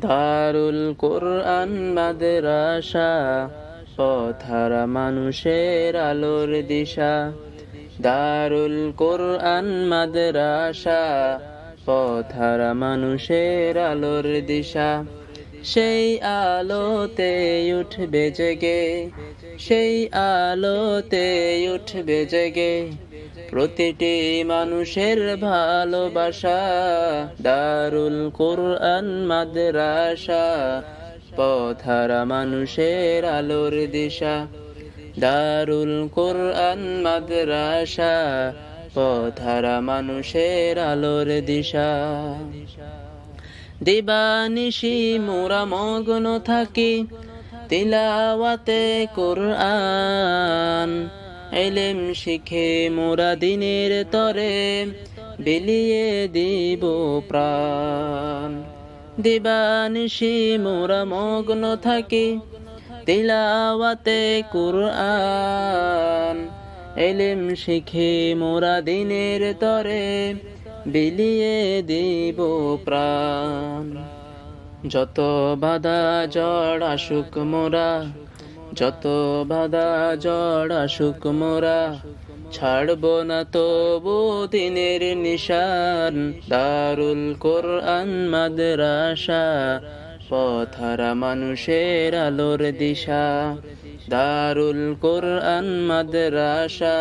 দারুল কোরআন মাদ্রাসা পথারা মানুষের আলোর দিশা। দারুল কোরআন মাদ্রাসা পথারা মানুষের আলোর দিশা। সেই আলোতে উঠবে জেগে, সেই আলোতে উঠবে জেগে। প্রতিটি মানুষের ভালোবাসা, দারুল কোরআন মাদ্রাসা পথারা মানুষের আলোর দিশা। দারুল কোরআন মাদ্রাসা পথারা মানুষের আলোর দিশা। দিবানিশি মোরা মগ্ন থাকি, তিলাওয়াতে কোরআন। এলেম শিখে মোরা দিনের তরে বিলিয়ে দিব প্রাণ। দিবানিশি মোরা মগ্ন থাকি, তিলাওয়াতে কোরআন। এলেম শিখে মোরা দিনের তরে বিলিয়ে দিব প্রাণ। যত বাধা জড় আসুক মোরা, যত বাধা জড় আসুক মোরা, ছাড়ব না তবু দিনের নিশান। দারুল কোরআন মাদ্রাসা পথারা মানুষের আলোর দিশা। দারুল কোরআন মাদ্রাসা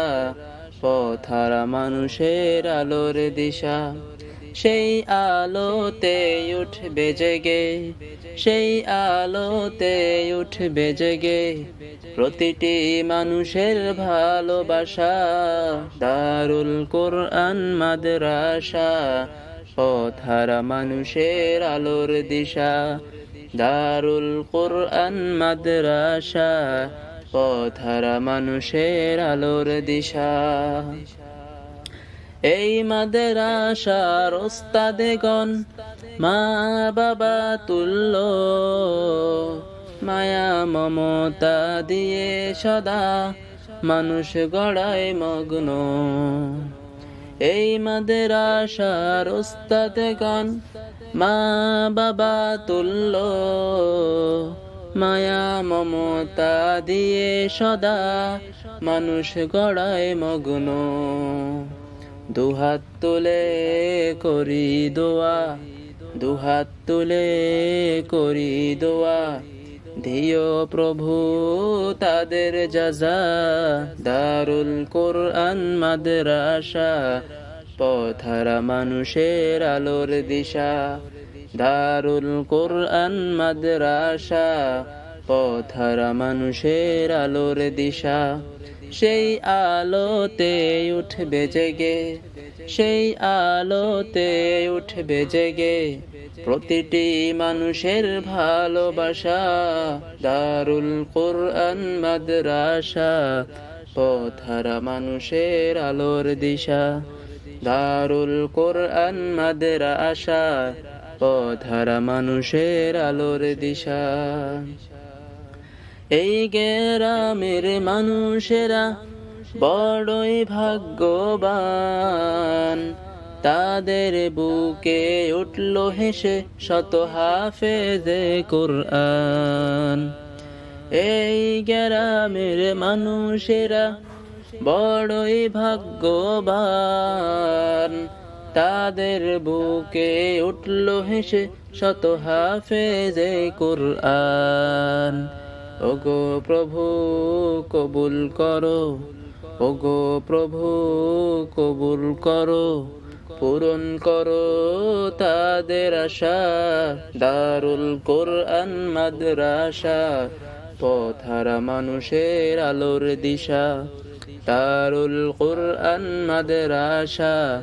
পথারা মানুষের আলোর দিশা। সেই আলোতে উঠবে জেগে, সেই আলোতে উঠবে জেগে প্রতিটি মানুষের ভালোবাসা। দারুল কোরআন মাদ্রাসা পথারা মানুষের আলোর দিশা। দারুল কোরআন মাদ্রাসা পথারা মানুষের আলোর দিশা। এই মাদের মাদ্রাসার ওস্তাদেগণ মা বাবা তুল্য। মায়া মমতা দিয়ে সদা মানুষ গড়ায় মগ্ন। এই মাদের মাদ্রাসার ওস্তাদেগণ মা বাবা তুল্য। মায়া মমতা দিয়ে সদা মানুষ গড়ায় মগ্ন। দুহাত তুলে করি দোয়া, দুহাত তুলে করি দোয়া। ধিও প্রভু তাদের যাজা, দারুল কোরআন মাদ্রাসা। পথারা মানুষের আলোর দিশা দারুল কোরআন মাদ্রাসা, পথারা মানুষের আলোর দিশা। সেই আলোতে উঠবে জেগে, সেই আলোতে উঠবে জেগে প্রতিটি মানুষের ভালোবাসা। দারুল কোরআন মাদ্রাসা, পথারা মানুষের আলোর দিশা। দারুল কোরআন মাদ্রাসা পথারা মানুষের আলোর দিশা। এই গ্রামের মানুষেরা বড়ই ভাগ্যবান। তাদের বুকে উঠল হেসে শত হাফেজে কোরআন। এই গ্রামের মানুষেরা বড়ই ভাগ্যবান। তাদের বুকে উঠল হেসে শত হাফেজে কোরআন। ওগো প্রভু, কবুল করো। ওগো প্রভু, কবুল করো। পূরণ করো তাদের আশা। দারুল কোরআন মাদ্রাসা পথারা মানুষের আলোর দিশা। দারুল কোরআন মাদ্রাসা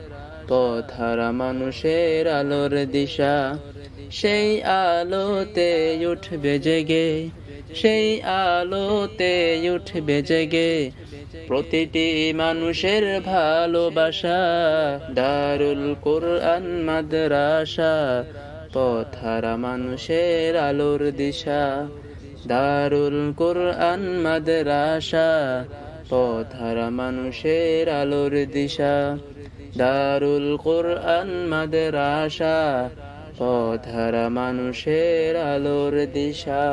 পথারা মানুষের আলোর দিশা। সেই আলোতে উঠবে জেগে, সেই আলোতে উঠবে জেগে। প্রতিটি মানুষের ভালোবাসা, দারুল কোরআন মাদ্রাসা। পথারা মানুষের আলোর দিশা, দারুল কোরআন মাদ্রাসা। পথারা মানুষের আলোর দিশা। দারুল কোরআন মাদ্রাসা পথারা মানুষের আলোর দিশা।